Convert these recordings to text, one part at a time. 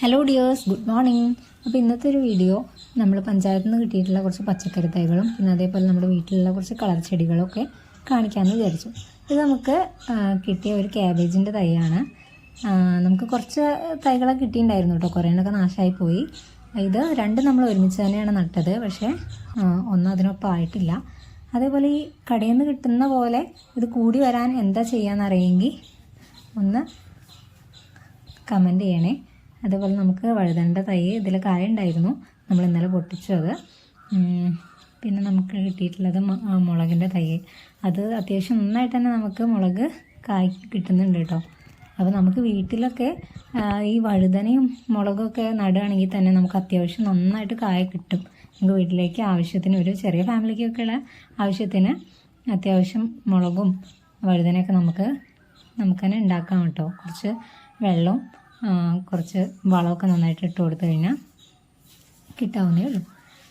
Hello dears good morning അപ്പോൾ ഇന്നത്തെ ഒരു വീഡിയോ നമ്മൾ പഞ്ചായത്തിൽ നിന്ന് കിട്ടിയിട്ടുള്ള കുറച്ച് പച്ചക്കറി തൈകളും പിന്നെ അതേപോലെ നമ്മുടെ വീട്ടിലുള്ള കുറച്ച് കളർ ചെടികളൊക്കെ കാണിക്കാമെന്ന് വിചാരിച്ചു. ഇത് നമുക്ക് കിട്ടിയ ഒരു ക്യാബേജിന്റെ തൈയാണ്. നമുക്ക് കുറച്ച് തൈകളൊക്കെ കിട്ടിയിട്ടുണ്ടായിരുന്നു കേട്ടോ. കുറേ എണ്ണൊക്കെ നാശമായി പോയി. ഇത് രണ്ട് നമ്മൾ ഒരുമിച്ച് തന്നെയാണ് നട്ടത്. പക്ഷേ ഒന്നും അതിനൊപ്പം ആയിട്ടില്ല. അതേപോലെ ഈ കടയിൽ നിന്ന് കിട്ടുന്ന പോലെ ഇത് കൂടി വരാൻ എന്താ ചെയ്യാന്നറിയെങ്കിൽ ഒന്ന് കമന്റ് ചെയ്യണേ. അതേപോലെ നമുക്ക് വഴുതണ്ട തൈ ഇതിൽ കായ ഉണ്ടായിരുന്നു നമ്മൾ ഇന്നലെ പൊട്ടിച്ചു അത്. പിന്നെ നമുക്ക് കിട്ടിയിട്ടുള്ളത് മുളകിന്റെ തൈ. അത് അത്യാവശ്യം നന്നായിട്ട് തന്നെ നമുക്ക് മുളക് കായ് കിട്ടുന്നുണ്ട് കേട്ടോ. അപ്പോൾ നമുക്ക് വീട്ടിലൊക്കെ ഈ വഴുതനയും മുളകൊക്കെ നടുകയാണെങ്കിൽ തന്നെ നമുക്ക് അത്യാവശ്യം നന്നായിട്ട് കായ കിട്ടും. നമുക്ക് വീട്ടിലേക്ക് ആവശ്യത്തിന് ഒരു ചെറിയ ഫാമിലിക്കൊക്കെയുള്ള ആവശ്യത്തിന് അത്യാവശ്യം മുളകും വഴുതനയൊക്കെ നമുക്ക് നമുക്ക് തന്നെ ഉണ്ടാക്കാം കേട്ടോ. കുറച്ച് വെള്ളവും കുറച്ച് വളമൊക്കെ നന്നായിട്ട് ഇട്ട് കൊടുത്തു കഴിഞ്ഞാൽ കിട്ടാവുന്നേ ഉള്ളൂ.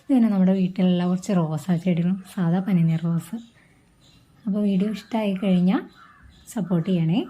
പിന്നെ നമ്മുടെ വീട്ടിലുള്ള കുറച്ച് റോസാ ചെടികളും സാധാ പനിനീർ റോസ്. അപ്പോൾ വീഡിയോ ഇഷ്ടമായി കഴിഞ്ഞാൽ സപ്പോർട്ട് ചെയ്യണേ.